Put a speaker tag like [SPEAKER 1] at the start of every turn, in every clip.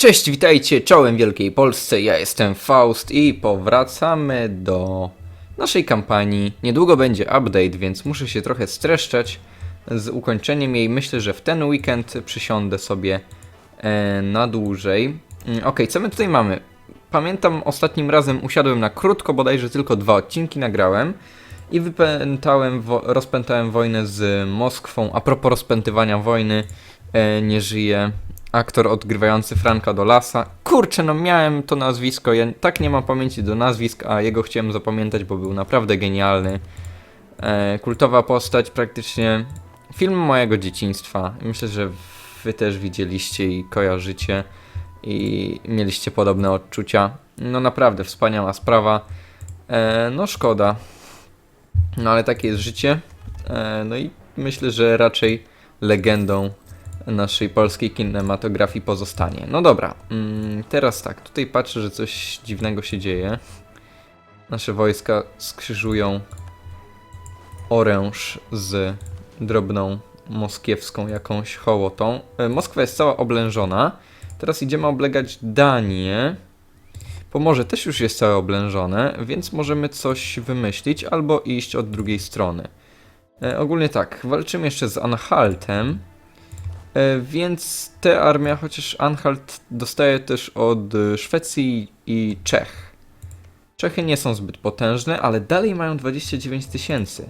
[SPEAKER 1] Cześć, witajcie, czołem Wielkiej Polsce, ja jestem Faust i powracamy do naszej kampanii. Niedługo będzie update, więc muszę się trochę streszczać z ukończeniem jej. Myślę, że w ten weekend przysiądę sobie e, na dłużej. Mm, Okej, co my tutaj mamy? Pamiętam ostatnim razem usiadłem na krótko, bodajże tylko dwa odcinki nagrałem i wypętałem, wo- rozpętałem wojnę z Moskwą. A propos rozpętywania wojny, e, nie żyje aktor odgrywający Franka Dolasa. Kurczę, no miałem to nazwisko, ja tak nie mam pamięci do nazwisk, a jego chciałem zapamiętać, bo był naprawdę genialny. E, kultowa postać, praktycznie film mojego dzieciństwa. Myślę, że wy też widzieliście i kojarzycie i mieliście podobne odczucia. No naprawdę, wspaniała sprawa. E, no szkoda. No ale takie jest życie. E, no i myślę, że raczej legendą naszej polskiej kinematografii pozostanie. No dobra, mm, teraz tak, tutaj patrzę, że coś dziwnego się dzieje. Nasze wojska skrzyżują oręż z drobną moskiewską jakąś hołotą. E, Moskwa jest cała oblężona. Teraz idziemy oblegać Danię. Pomorze też już jest całe oblężone, więc możemy coś wymyślić albo iść od drugiej strony. E, ogólnie tak, walczymy jeszcze z Anhaltem. E, Więc te armia, chociaż Anhalt dostaje też od e, Szwecji i Czech. Czechy nie są zbyt potężne, ale dalej mają 29 tysięcy.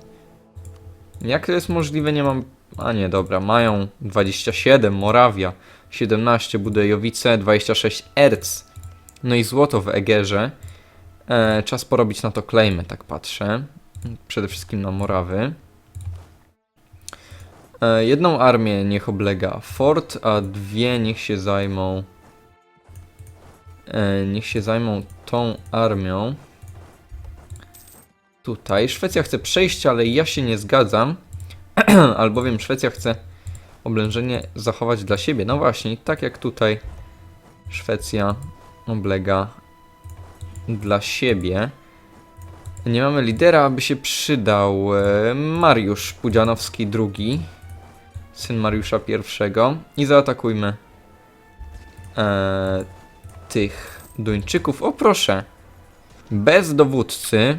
[SPEAKER 1] Jak to jest możliwe, nie mam... A nie, dobra, mają 27, Morawia, 17, Budejowice, 26, Erc. No i złoto w Egerze. E, czas porobić na to klejmy, tak patrzę. Przede wszystkim na Morawy. E, jedną armię niech oblega Fort, a dwie niech się zajmą. E, niech się zajmą tą armią. Tutaj. Szwecja chce przejść, ale ja się nie zgadzam. Albowiem Szwecja chce oblężenie zachować dla siebie. No właśnie, tak jak tutaj Szwecja oblega dla siebie. Nie mamy lidera, aby się przydał e, Mariusz Pudzianowski II, syn Mariusza I. I zaatakujmy e, tych Duńczyków. O proszę, bez dowódcy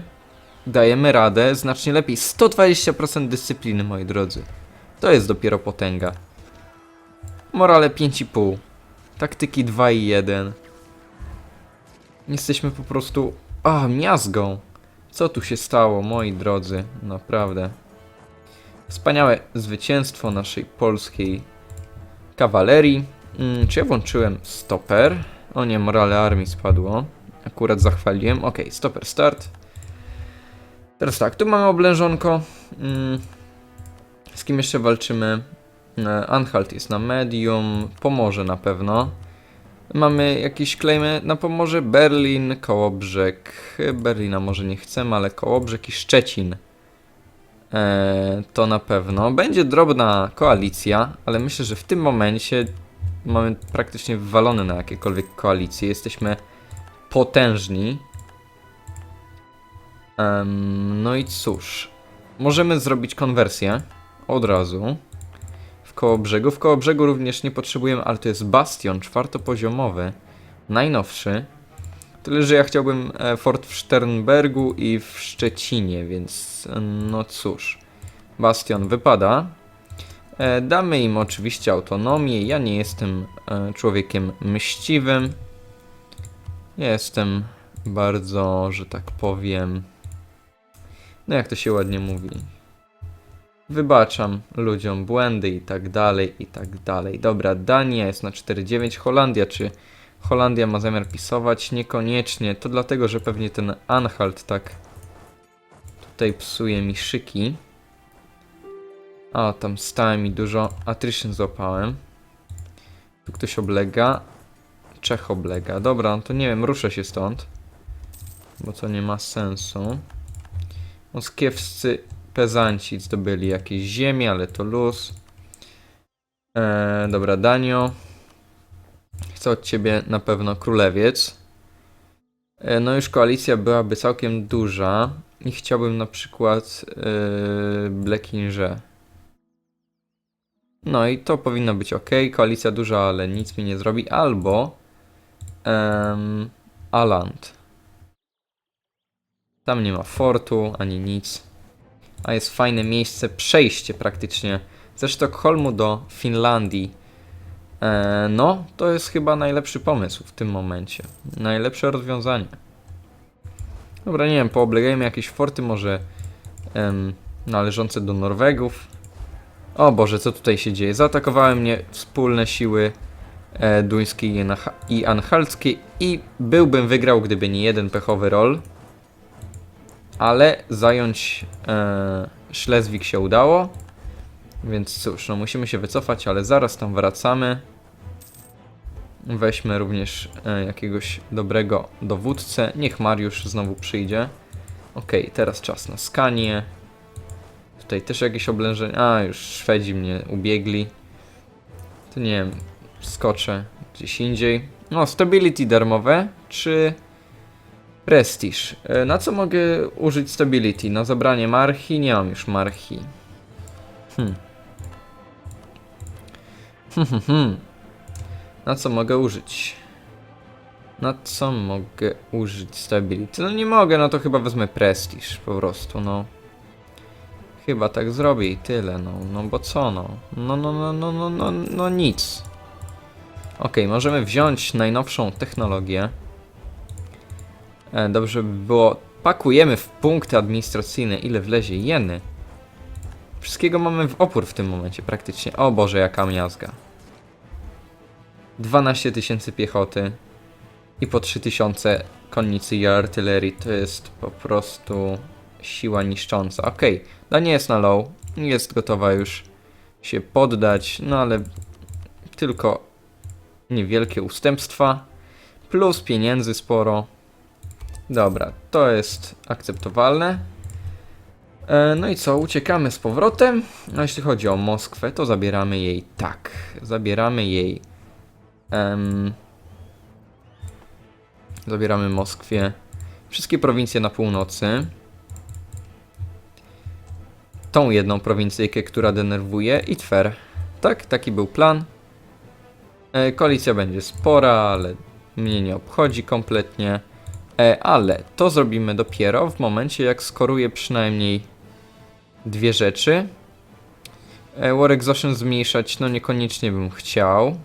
[SPEAKER 1] dajemy radę znacznie lepiej. 120% dyscypliny, moi drodzy. To jest dopiero potęga. Morale 5,5. Taktyki 2 i 1. Jesteśmy po prostu... A, miazgą. Co tu się stało, moi drodzy? Naprawdę. Wspaniałe zwycięstwo naszej polskiej kawalerii. Mm, czy ja włączyłem stoper? O nie, morale armii spadło. Akurat zachwaliłem. Ok, stoper start. Teraz tak, tu mamy oblężonko. Mm, z kim jeszcze walczymy? E, Anhalt jest na medium. Pomorze na pewno. Mamy jakieś klejmy na Pomorze? Berlin, Kołobrzeg. Berlina może nie chcemy, ale Kołobrzeg i Szczecin. E, to na pewno. Będzie drobna koalicja, ale myślę, że w tym momencie mamy praktycznie wywalone na jakiekolwiek koalicje. Jesteśmy potężni. No i cóż, możemy zrobić konwersję od razu w koło brzegu. W koło brzegu również nie potrzebujemy, ale to jest bastion czwartopoziomowy, najnowszy. Tyle, że ja chciałbym e, fort w Sternbergu i w Szczecinie, więc e, no cóż. Bastion wypada. E, Damy im oczywiście autonomię. Ja nie jestem człowiekiem mściwym. Jestem bardzo, że tak powiem. No jak to się ładnie mówi. Wybaczam ludziom błędy i tak dalej, i tak dalej. Dobra, Dania jest na 4,9. Holandia, czy Holandia ma zamiar pisować? Niekoniecznie. To dlatego, że pewnie ten Anhalt tak tutaj psuje mi szyki. A, tam stałem i dużo attrition złapałem. Tu ktoś oblega. Czech oblega. Dobra, to nie wiem, ruszę się stąd. Bo to nie ma sensu. Moskiewscy pezanci zdobyli jakieś ziemie, ale to luz. Eee, dobra, Danio. Chcę od ciebie na pewno królewiec. E, no już koalicja byłaby całkiem duża. I chciałbym na przykład yy, Blackinge. No i to powinno być ok. Koalicja duża, ale nic mi nie zrobi. Albo Em, Aland. Tam nie ma fortu ani nic. A jest fajne miejsce, przejście praktycznie ze Sztokholmu do Finlandii. E, no, to jest chyba najlepszy pomysł w tym momencie. Najlepsze rozwiązanie. Dobra, nie wiem, pooblegajmy jakieś forty może em, należące do Norwegów. O Boże, co tutaj się dzieje? Zaatakowały mnie wspólne siły e, i anha- i byłbym wygrał, gdyby nie jeden pechowy roll. Ale zająć e, Szlezwik się udało. Więc cóż, no musimy się wycofać, ale zaraz tam wracamy. Weźmy również e, jakiegoś dobrego dowódcę. Niech Mariusz znowu przyjdzie. Okej, teraz czas na skanie. Tutaj też jakieś oblężenie. A, już Szwedzi mnie ubiegli. To nie wiem, skoczę gdzieś indziej. No, stability darmowe, czy prestige? E, Na co mogę użyć stability? Na zabranie marchi? Nie mam już marchi. Hmm. Hmm, hmm, hmm. Na co mogę użyć? Na co mogę użyć stability? No nie mogę, no to chyba wezmę prestige po prostu, no. Chyba tak zrobię i tyle, no, no bo co no? No, no, no, no, no, no, no nic. Okej, możemy wziąć najnowszą technologię. E, dobrze by było, pakujemy w punkty administracyjne, ile wlezie jeny. Wszystkiego mamy w opór w tym momencie praktycznie. O Boże, jaka miazga. 12 tysięcy piechoty i po 3000 konnicy i artylerii. To jest po prostu siła niszcząca. Okej, Dania jest na low, jest gotowa już się poddać, no ale tylko niewielkie ustępstwa, plus pieniędzy sporo. Dobra, to jest akceptowalne. E, No i co, uciekamy z powrotem. A jeśli chodzi o Moskwę, to zabieramy jej tak. Zabieramy jej. zabieramy Moskwie. Wszystkie prowincje na północy. Tą jedną prowincyjkę, która denerwuje, i Twer. Tak, taki był plan. E, koalicja będzie spora, ale mnie nie obchodzi kompletnie. E, ale to zrobimy dopiero w momencie, jak skoruję przynajmniej dwie rzeczy. E, War Exhaustion zmniejszać, no niekoniecznie bym chciał.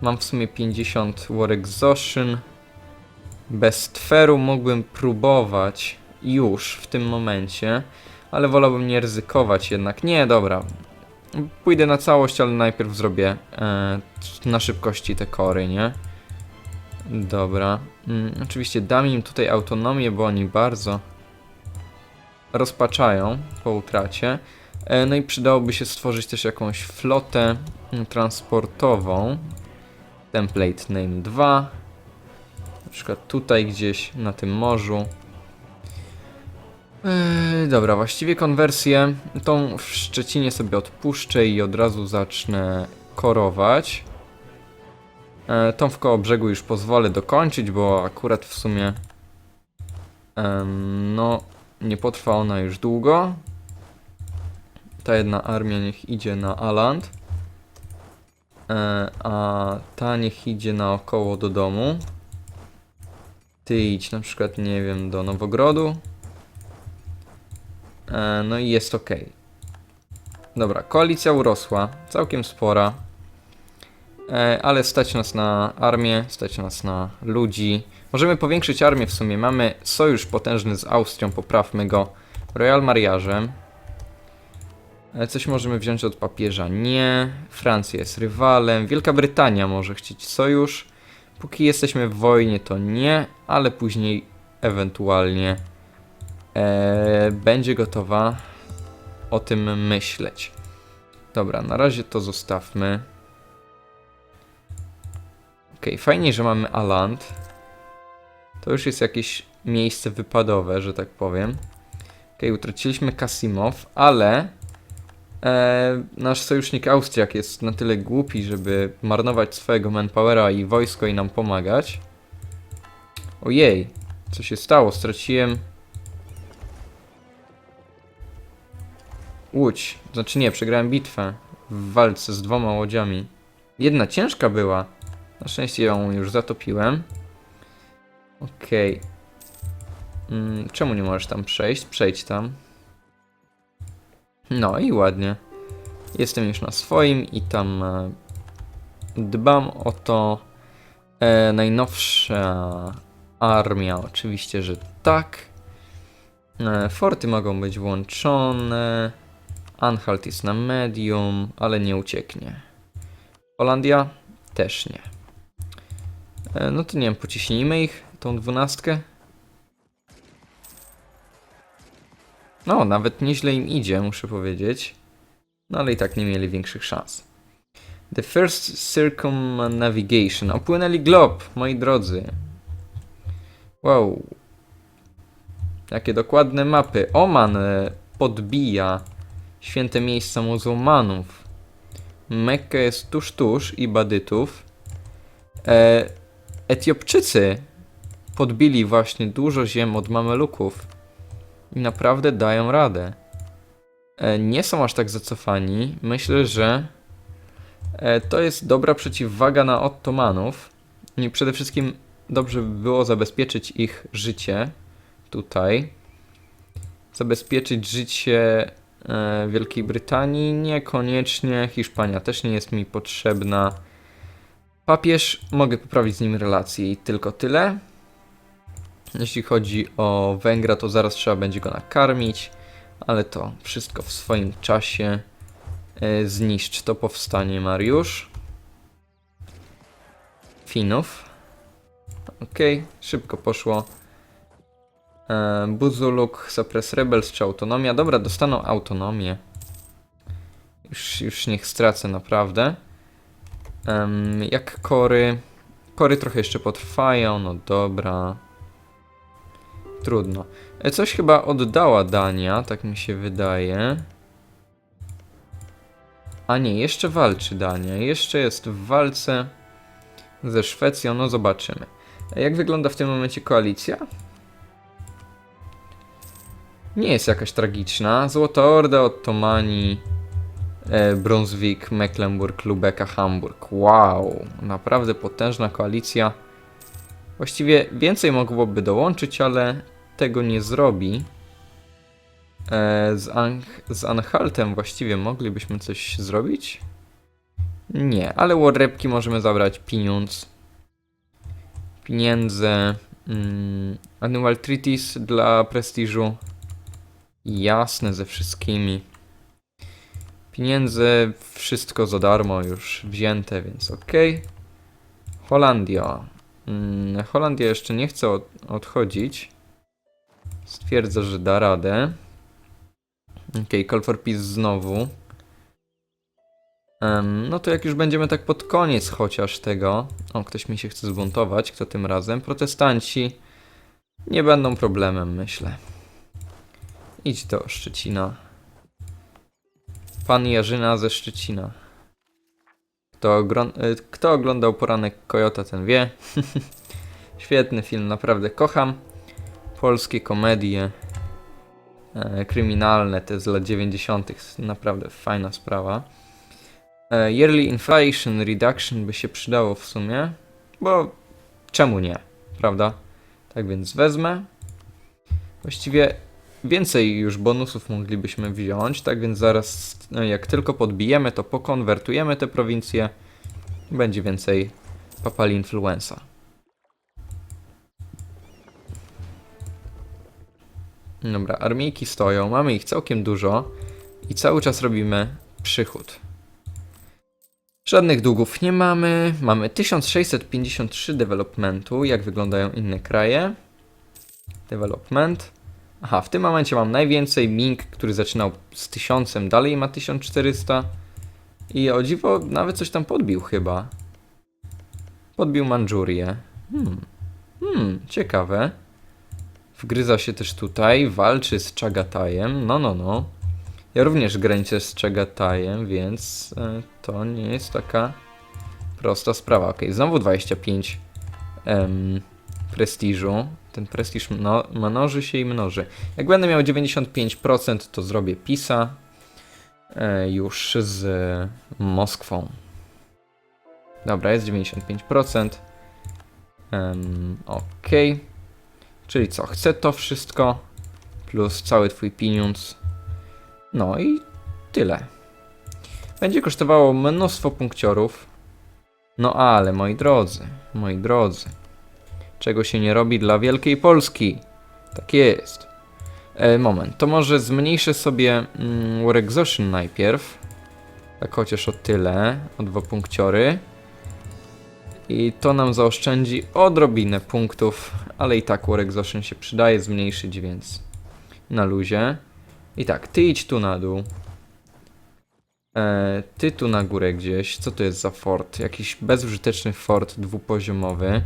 [SPEAKER 1] Mam w sumie 50 War Exhaustion. Bez Tferu mógłbym próbować już w tym momencie, ale wolałbym nie ryzykować jednak. Nie, dobra. Pójdę na całość, ale najpierw zrobię e, na szybkości te kory, nie? Dobra. Mm, oczywiście dam im tutaj autonomię, bo oni bardzo rozpaczają po utracie. E, No i przydałoby się stworzyć też jakąś flotę mm, transportową. Template name 2. Na przykład tutaj gdzieś na tym morzu. Eee, dobra, właściwie konwersję tą w Szczecinie sobie odpuszczę i od razu zacznę korować. E, tą w koło brzegu już pozwolę dokończyć, bo akurat w sumie no nie potrwa ona już długo. Ta jedna armia niech idzie na Aland. E, a ta niech idzie naokoło do domu. Ty idź na przykład, nie wiem, do Nowogrodu. E, no i jest ok. Dobra, koalicja urosła, całkiem spora. E, ale stać nas na armię, stać nas na ludzi. Możemy powiększyć armię w sumie. Mamy sojusz potężny z Austrią, poprawmy go Royal Mariażem. E, Coś możemy wziąć od papieża? Nie. Francja jest rywalem. Wielka Brytania może chcieć sojusz. Póki jesteśmy w wojnie, to nie, ale później ewentualnie e, będzie gotowa o tym myśleć. Dobra, na razie to zostawmy. Okej, fajnie, że mamy Aland. To już jest jakieś miejsce wypadowe, że tak powiem. Okej, utraciliśmy Kasimow, ale e, nasz sojusznik Austriak jest na tyle głupi, żeby marnować swojego manpowera i wojsko i nam pomagać. Ojej, co się stało? Straciłem łódź. Znaczy nie, przegrałem bitwę w walce z dwoma łodziami. Jedna ciężka była. Na szczęście ją już zatopiłem. Okej. Mm, czemu nie możesz tam przejść? Przejdź tam. No i ładnie. Jestem już na swoim i tam e, dbam o to. E, najnowsza armia, oczywiście, że tak. E, forty mogą być włączone. Anhalt jest na medium, ale nie ucieknie. Holandia też nie. E, no to nie wiem, pociśnijmy ich, tą dwunastkę. No, nawet nieźle im idzie, muszę powiedzieć. No ale i tak nie mieli większych szans. The first circumnavigation. Opłynęli glob, moi drodzy. Wow. Jakie dokładne mapy. Oman e, podbija święte miejsca muzułmanów. Mekka jest tuż, tuż i badytów. E, Etiopczycy podbili właśnie dużo ziem od Mameluków i naprawdę dają radę. E, nie są aż tak zacofani. Myślę, że e, to jest dobra przeciwwaga na Ottomanów. I przede wszystkim dobrze by było zabezpieczyć ich życie tutaj. Zabezpieczyć życie e, Wielkiej Brytanii niekoniecznie. Hiszpania też nie jest mi potrzebna. Papież, mogę poprawić z nim relacje i tylko tyle. Jeśli chodzi o Węgra, to zaraz trzeba będzie go nakarmić, ale to wszystko w swoim czasie. E, Zniszcz to powstanie, Mariusz. Finów. Okej, szybko poszło. E, Buzuluk, Suppress Rebels czy Autonomia. Dobra, dostaną autonomię. Już, już niech stracę naprawdę. Em, jak kory. Kory trochę jeszcze potrwają, no dobra. Trudno. E, Coś chyba oddała Dania, tak mi się wydaje. A nie, jeszcze walczy Dania. Jeszcze jest w walce ze Szwecją, no zobaczymy. E, Jak wygląda w tym momencie koalicja? Nie jest jakaś tragiczna. Złota Orda, Ottomani, Brunswick, Mecklenburg, Lubeka, Hamburg. Wow, naprawdę potężna koalicja. Właściwie więcej mogłoby dołączyć, ale tego nie zrobi. E, z, Anch- z Anhaltem właściwie moglibyśmy coś zrobić? Nie, ale Warrepki możemy zabrać pieniądz. Pieniądze. Mm, annual Treaties dla prestiżu. Jasne ze wszystkimi. Pieniędzy, wszystko za darmo już wzięte, więc ok. Holandia. Mm, Holandia jeszcze nie chce od, odchodzić. Stwierdza, że da radę. Ok, Call for Peace znowu. Em, no to jak już będziemy tak pod koniec chociaż tego. O, ktoś mi się chce zbuntować. Kto tym razem? Protestanci nie będą problemem, myślę. Idź do Szczecina. Pan Jarzyna ze Szczecina. Kto, y, kto oglądał poranek Kojota, ten wie. Świetny film, naprawdę kocham. Polskie komedie e, kryminalne, te z lat 90. Naprawdę fajna sprawa. E, yearly Inflation Reduction by się przydało w sumie, bo czemu nie, prawda? Tak więc wezmę. Właściwie więcej już bonusów moglibyśmy wziąć, tak więc zaraz no, jak tylko podbijemy, to pokonwertujemy te prowincje. Będzie więcej papali influenza. Dobra, armijki stoją, mamy ich całkiem dużo i cały czas robimy przychód. Żadnych długów nie mamy. Mamy 1653 developmentu. Jak wyglądają inne kraje? Development. Aha, w tym momencie mam najwięcej. Ming, który zaczynał z 1000, dalej ma 1400. I o dziwo, nawet coś tam podbił chyba. Podbił Mandżurię. Hmm. Hmm, ciekawe. Wgryza się też tutaj, walczy z Czagatajem. No, no, no. Ja również graniczę z Czagatajem, więc e, to nie jest taka prosta sprawa. Ok, znowu 25 em, prestiżu. Ten prestiż mno, mnoży się i mnoży. Jak będę miał 95%, to zrobię PISA e, już z Moskwą. Dobra, jest 95%. Um, ok. Czyli co? Chcę to wszystko plus cały twój pieniądz. No i tyle. Będzie kosztowało mnóstwo punkciorów. No ale moi drodzy, moi drodzy, czego się nie robi dla Wielkiej Polski? Tak jest. E, moment, to może zmniejszę sobie mm, War Exhaustion najpierw. Tak chociaż o tyle, o dwa punkciory. I to nam zaoszczędzi odrobinę punktów, ale i tak War Exhaustion się przydaje zmniejszyć, więc na luzie. I tak, ty idź tu na dół. E, ty tu na górę gdzieś. Co to jest za fort? Jakiś bezużyteczny fort dwupoziomowy.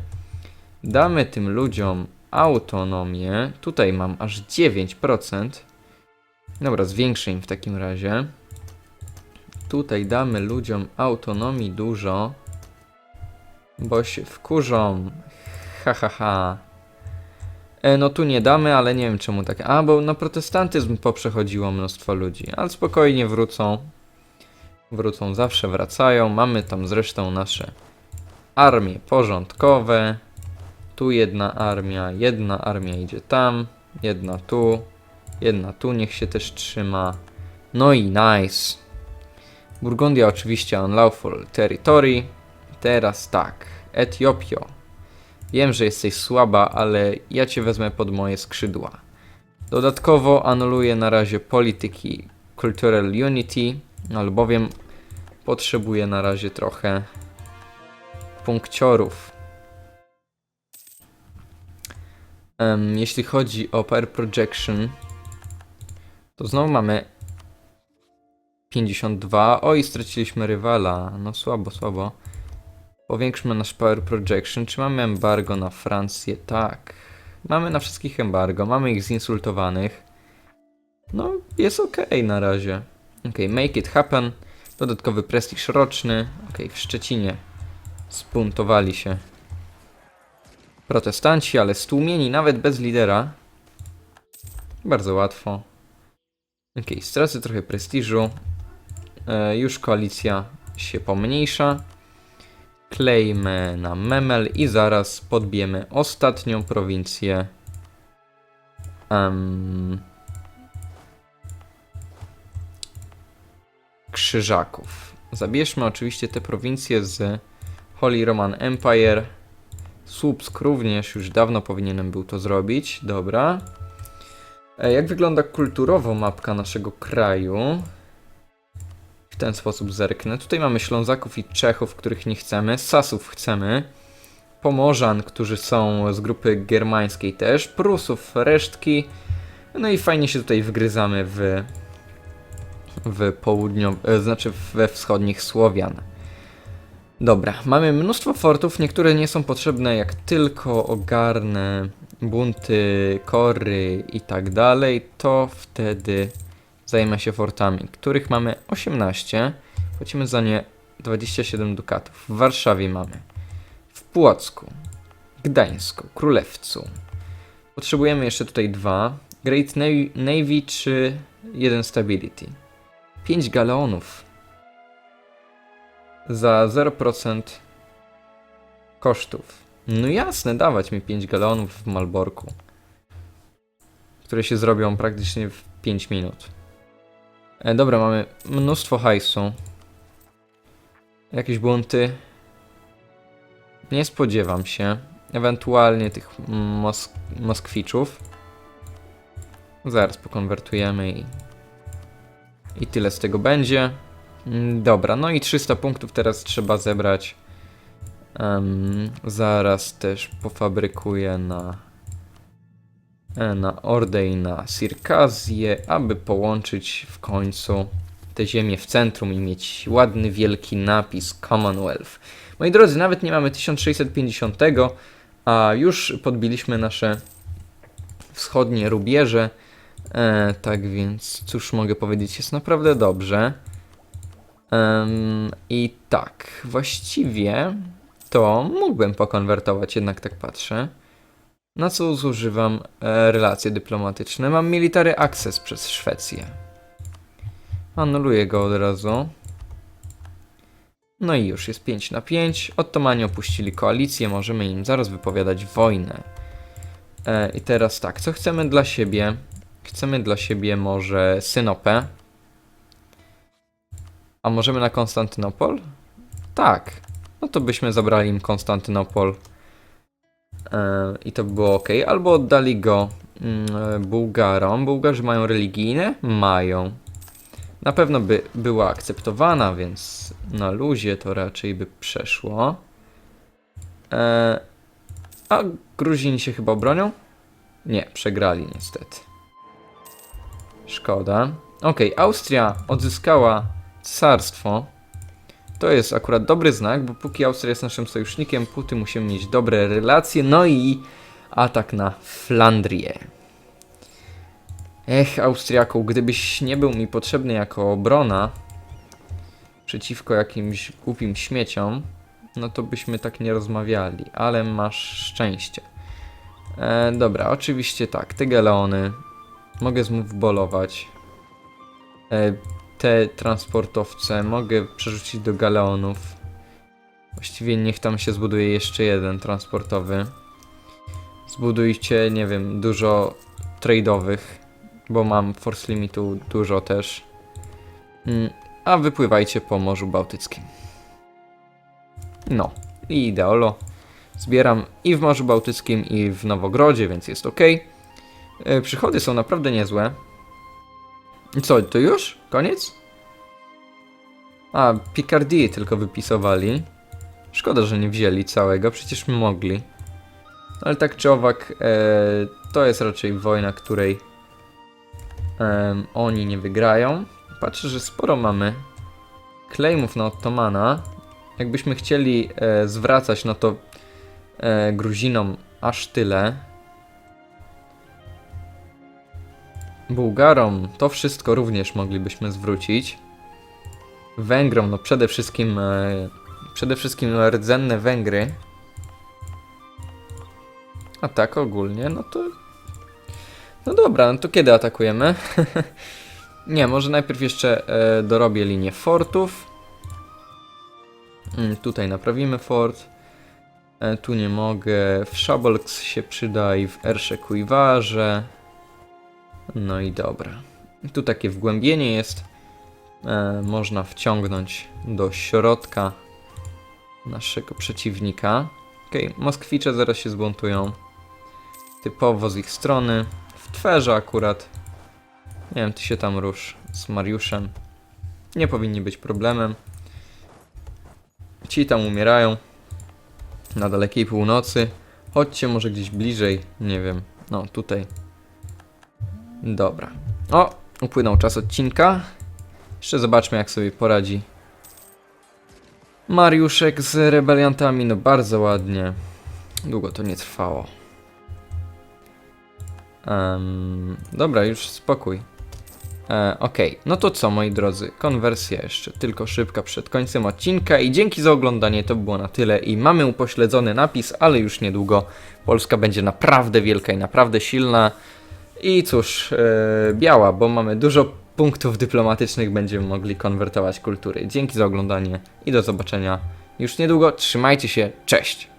[SPEAKER 1] Damy tym ludziom autonomię. Tutaj mam aż 9%. Dobra, zwiększę im w takim razie. Tutaj damy ludziom autonomii dużo. Bo się wkurzą. Ha, ha, ha. E, no tu nie damy, ale nie wiem czemu tak. A, bo na protestantyzm poprzechodziło mnóstwo ludzi. Ale spokojnie wrócą. Wrócą, zawsze wracają. Mamy tam zresztą nasze armie porządkowe. Tu jedna armia, jedna armia idzie tam, jedna tu, jedna tu niech się też trzyma. No i nice. Burgundia oczywiście unlawful territory. Teraz tak, Etiopio. Wiem, że jesteś słaba, ale ja cię wezmę pod moje skrzydła. Dodatkowo anuluję na razie polityki Cultural Unity, albowiem potrzebuję na razie trochę punkciorów. Em, jeśli chodzi o Power Projection, to znowu mamy 52. Oj, straciliśmy rywala. No słabo, słabo. Powiększmy nasz Power Projection. Czy mamy embargo na Francję? Tak. Mamy na wszystkich embargo. Mamy ich zinsultowanych. No, jest ok na razie. Ok, make it happen. Dodatkowy prestiż roczny. Ok, w Szczecinie spuntowali się protestanci, ale stłumieni nawet bez lidera. Bardzo łatwo. Ok, stracę trochę prestiżu. E, już koalicja się pomniejsza. Klejmy na Memel i zaraz podbijemy ostatnią prowincję. Em, Krzyżaków. Zabierzmy oczywiście te prowincje z Holy Roman Empire. Słupsk również już dawno powinienem był to zrobić. Dobra. E, Jak wygląda kulturowo mapka naszego kraju? W ten sposób zerknę. Tutaj mamy Ślązaków i Czechów, których nie chcemy. Sasów chcemy. Pomorzan, którzy są z grupy germańskiej też. Prusów resztki. No i fajnie się tutaj wgryzamy w, w południow... znaczy we wschodnich Słowian. Dobra, mamy mnóstwo fortów, niektóre nie są potrzebne, jak tylko ogarnę bunty, kory i tak dalej, to wtedy zajmę się fortami, których mamy 18. Płacimy za nie 27 dukatów. W Warszawie mamy, w Płocku, Gdańsku, Królewcu. Potrzebujemy jeszcze tutaj dwa. Great Navy, Navy czy jeden Stability. 5 galeonów za 0% kosztów. No jasne, dawać mi 5 galonów w Malborku, które się zrobią praktycznie w 5 minut. E, dobra, mamy mnóstwo hajsu. Jakieś bunty? Nie spodziewam się. Ewentualnie tych Mosk Moskwiczów. Zaraz pokonwertujemy i, i tyle z tego będzie. Mm, Dobra, no i 300 punktów teraz trzeba zebrać. Em, zaraz też pofabrykuję na, e, na Ordę i na Sirkazję, aby połączyć w końcu te ziemię w centrum i mieć ładny, wielki napis Commonwealth. Moi drodzy, nawet nie mamy 1650, a już podbiliśmy nasze wschodnie rubieże. E, tak więc, cóż mogę powiedzieć, jest naprawdę dobrze. Em, I tak, właściwie to mógłbym pokonwertować, jednak tak patrzę. Na co zużywam e, relacje dyplomatyczne? Mam military access przez Szwecję. Anuluję go od razu. No i już jest 5 na 5. Ottomani opuścili koalicję, możemy im zaraz wypowiadać wojnę. E, I teraz tak, co chcemy dla siebie? Chcemy dla siebie może Synopę. A możemy na Konstantynopol? Tak. No to byśmy zabrali im Konstantynopol. E, I to by było ok. Albo oddali go mm, e, Bułgarom. Bułgarzy mają religijne? Mają. Na pewno by była akceptowana, więc na luzie to raczej by przeszło. E, a Gruzini się chyba obronią? Nie, przegrali niestety. Szkoda. Okej, Austria odzyskała cesarstwo. To jest akurat dobry znak, bo póki Austria jest naszym sojusznikiem, póty musimy mieć dobre relacje. No i atak na Flandrię. Ech, Austriaku, gdybyś nie był mi potrzebny jako obrona przeciwko jakimś głupim śmieciom, no to byśmy tak nie rozmawiali, ale masz szczęście. E, dobra, oczywiście tak, te galeony mogę zmówbolować. E, te transportowce mogę przerzucić do galeonów. Właściwie niech tam się zbuduje jeszcze jeden transportowy. Zbudujcie, nie wiem, dużo trade'owych, bo mam force limitu dużo też. Mm, a wypływajcie po Morzu Bałtyckim. No, i ideolo. Zbieram i w Morzu Bałtyckim, i w Nowogrodzie, więc jest ok. E, Przychody są naprawdę niezłe. Co, to już? Koniec? A, Picardie tylko wypisowali. Szkoda, że nie wzięli całego, przecież mogli. Ale tak czy owak, e, to jest raczej wojna, której em, oni nie wygrają. Patrzę, że sporo mamy claimów na Ottomana. Jakbyśmy chcieli e, zwracać, no to e, Gruzinom aż tyle. Bułgarom to wszystko również moglibyśmy zwrócić. Węgrom, no przede wszystkim e, przede wszystkim rdzenne Węgry. A tak ogólnie, no to no dobra, no to kiedy atakujemy? Nie, może najpierw jeszcze e, dorobię linię fortów. Mm, tutaj naprawimy fort. E, tu nie mogę. W Szabolks się przyda i w Ersze. No i dobra. Tu takie wgłębienie jest. E, można wciągnąć do środka naszego przeciwnika. Okej, Moskwicze zaraz się zbuntują. Typowo z ich strony. W Twerze akurat. Nie wiem, ty się tam rusz z Mariuszem. Nie powinni być problemem. Ci tam umierają. Na dalekiej północy. Chodźcie może gdzieś bliżej. Nie wiem. No, tutaj. Dobra. O, upłynął czas odcinka. Jeszcze zobaczmy, jak sobie poradzi. Mariuszek z rebeliantami, no bardzo ładnie. Długo to nie trwało. Em, dobra, już spokój. E, Okej, no to co moi drodzy, konwersja jeszcze tylko szybka przed końcem odcinka i dzięki za oglądanie, to było na tyle i mamy upośledzony napis, ale już niedługo Polska będzie naprawdę wielka i naprawdę silna i cóż, e, biała, bo mamy dużo punktów dyplomatycznych, będziemy mogli konwertować kultury. Dzięki za oglądanie i do zobaczenia już niedługo, trzymajcie się, cześć!